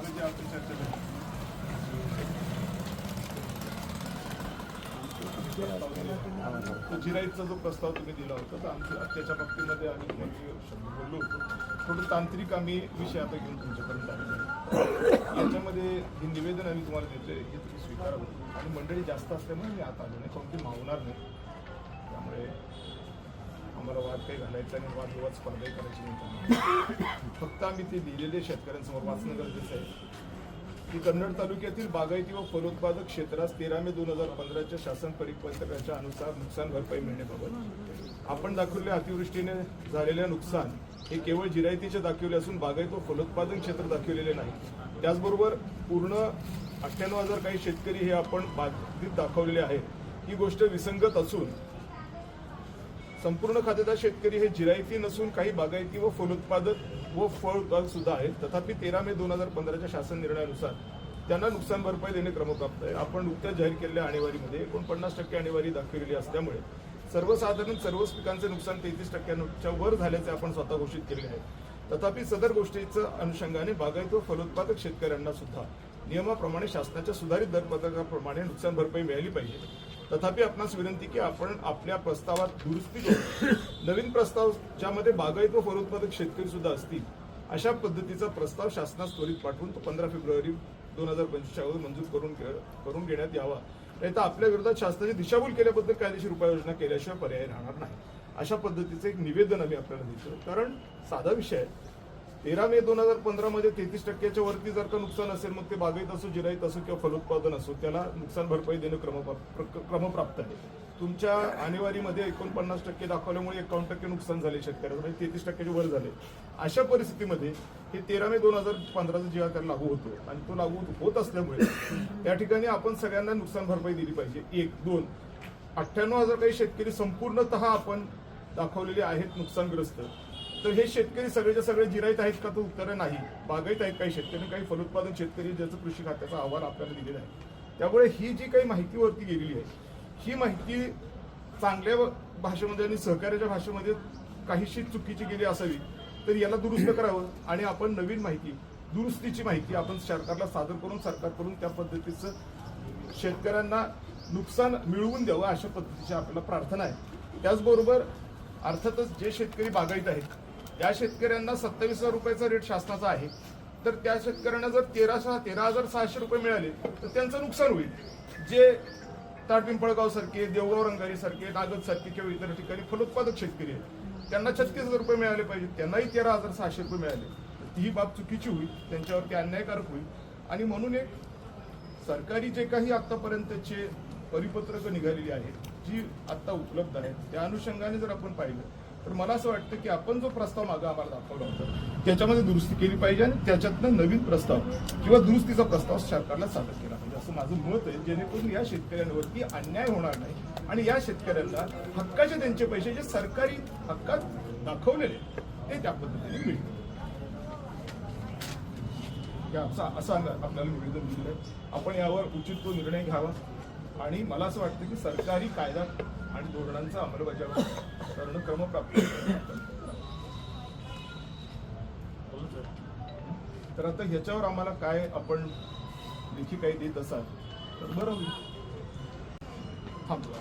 मागे चर्चा झाली तो जिराईतचा जो प्रस्ताव तुम्ही दिला होता तर आमच्या त्याच्या बाबतीमध्ये आम्ही तुम्हाला शब्द बोललो होतो थोडं तांत्रिक आम्ही विषय आता घेऊन तुमच्यापर्यंत आलेलो याच्यामध्ये हे निवेदन आम्ही तुम्हाला देतोय हे तुम्ही स्वीकारावं आणि मंडळी जास्त असल्यामुळे मी आता आलो नाही कोणती ते मावणार नाही त्यामुळे आम्हाला वाद काही घालायचा आणि वादविवाद स्पर्धाही करायची नाही फक्त आम्ही ते दिलेले शेतकऱ्यांसमोर वाचणं गरजेचं आहे. की कन्नड तालुक्यातील बागायती व फलोत्पादक क्षेत्रास तेरा मे दोन हजार पंधराच्या शासन परिपत्रकाच्या अनुसार नुकसान भरपाई मिळण्याबाबत. आपण दाखवलेल्या अतिवृष्टीने झालेल्या नुकसान हे केवळ जिरायतीचे दाखवले असून बागायत व फलोत्पादन क्षेत्र दाखवलेले नाही. त्याचबरोबर पूर्ण अठ्ठ्याण्णव हजार काही शेतकरी हे आपण बाधित दाखवलेले आहे ही गोष्ट विसंगत असून संपूर्ण खातेदार शेतकरी हे जिरायती नसून काही बागायती व फलोत्पादक व फळ उत्पादक सुद्धा आहेत. तथापि तेरा मे दोन हजार पंधराच्या शासन निर्णयानुसार त्यांना नुकसान भरपाई देणे क्रमप्राप्त आहे. आपण नुकत्याच जाहीर केलेल्या आणेवारीमध्ये एकोणपन्नास टक्के आणेवारी दाखवलेली असल्यामुळे सर्वसाधारण सर्वच पिकांचे नुकसान तेहतीस टक्क्यांच्या वर झाल्याचे आपण स्वतः घोषित केले आहे. तथापि सदर गोष्टीच्या अनुषंगाने बागायत व फलोत्पादक शेतकऱ्यांना सुद्धा नियमाप्रमाणे शासनाच्या सुधारित दरपत्रकाप्रमाणे नुकसान भरपाई मिळाली पाहिजे. तथापि आपणास विनंती की आपण आपल्या प्रस्तावात दुरुस्ती करून नवीन प्रस्ताव ज्यामध्ये बागायत व फलोत्पादक शेतकरी सुद्धा असतील अशा पद्धतीचा प्रस्ताव शासनास त्वरित पाठवून तो पंधरा फेब्रुवारी दोन हजार पंचवीसच्या मंजूर करून करून घेण्यात यावा. नाही तर आपल्या विरोधात शासनाची दिशाभूल केल्याबद्दल कायदेशीर उपाययोजना केल्याशिवाय पर्याय राहणार नाही. अशा पद्धतीचं एक निवेदन आम्ही आपल्याला देतो. कारण साधा विषय आहे. तेरा मे दोन हजार पंधरामध्ये तेहतीस टक्क्याच्या वरती जर का नुकसान असेल मग ते बागायत असो जिरायत असो किंवा फलोत्पादन असो त्याला नुकसान भरपाई देणं क्रमप्राप्त क्रमप्राप्त आहे. तुमच्या आणेवारीमध्ये एकोणपन्नास टक्के दाखवल्यामुळे एकावन्न टक्के नुकसान झाले शेतकऱ्याचं म्हणजे तेहतीस टक्क्याच्या वर झाले. अशा परिस्थितीमध्ये हे तेरा मे दोन हजार पंधराचा जेव्हा त्याला लागू होतो आणि तो लागू होत असल्यामुळे त्या ठिकाणी आपण सगळ्यांना नुकसान भरपाई दिली पाहिजे. एक दोन अठ्ठ्याण्णव हजार काही शेतकरी संपूर्णतः आपण दाखवलेले आहेत नुकसानग्रस्त. तर हे शेतकरी सगळेच्या सगळे जिरायत आहेत का? तर उत्तर नाही. बागायत आहेत काही शेतकरी काही फलोत्पादन शेतकरी ज्याचं कृषी खात्याचा अहवाल आपल्याला दिलेला आहे. त्यामुळे ही जी काही माहिती वरती गेलेली आहे ही माहिती चांगल्या भाषेमध्ये आणि सहकार्याच्या भाषेमध्ये काहीशी चुकीची गेली असावी तर याला दुरुस्त करावं आणि आपण नवीन माहिती दुरुस्तीची माहिती आपण सरकारला सादर करून सरकारकडून त्या पद्धतीचं शेतकऱ्यांना नुकसान मिळवून द्यावं अशा पद्धतीची आपल्याला प्रार्थना आहे. त्याचबरोबर अर्थातच जे शेतकरी बागायत आहेत त्या शेतकऱ्यांना सत्तावीस हजार रुपयाचा रेट शासनाचा आहे तर त्या शेतकऱ्यांना जर तेरा तेरा हजार सहाशे रुपये मिळाले तर त्यांचं नुकसान होईल. जे ताटपिंपळगाव सारखे देवगाव रंगारी सारखे नागद सारखे किंवा इतर ठिकाणी फलोत्पादक शेतकरी आहेत त्यांना छत्तीस हजार रुपये मिळाले पाहिजे त्यांनाही तेरा हजार सहाशे रुपये मिळाले. ही बाब चुकीची होईल त्यांच्यावरती अन्यायकारक होईल. आणि म्हणून एक सरकारी जे काही आत्तापर्यंतचे परिपत्रकं निघालेली आहेत जी आता उपलब्ध आहेत त्या अनुषंगाने जर आपण पाहिलं तर मला असं वाटतं की आपण जो प्रस्ताव मागं आम्हाला दाखवला होता त्याच्यामध्ये दुरुस्ती केली पाहिजे आणि त्याच्यातनं नवीन प्रस्ताव किंवा दुरुस्तीचा प्रस्ताव सरकारला सादर केला पाहिजे. असं माझं मत आहे जेणेकरून या शेतकऱ्यांवरती अन्याय होणार नाही आणि या शेतकऱ्यांना हक्काचे त्यांचे पैसे जे सरकारी हक्कात दाखवलेले ते त्या पद्धतीने मिळतील. असं आपल्याला निवेदन दिलं आहे. आपण यावर उचित तो निर्णय घ्यावा. आणि मला असं वाटतं की सरकारी कायदा आणि धोरणांचा अंमलबजावणी करणं क्रमप्राप्त तर आता ह्याच्यावर आम्हाला काय आपण लिखी काही देत असाल तर बरं होईल. थांबतो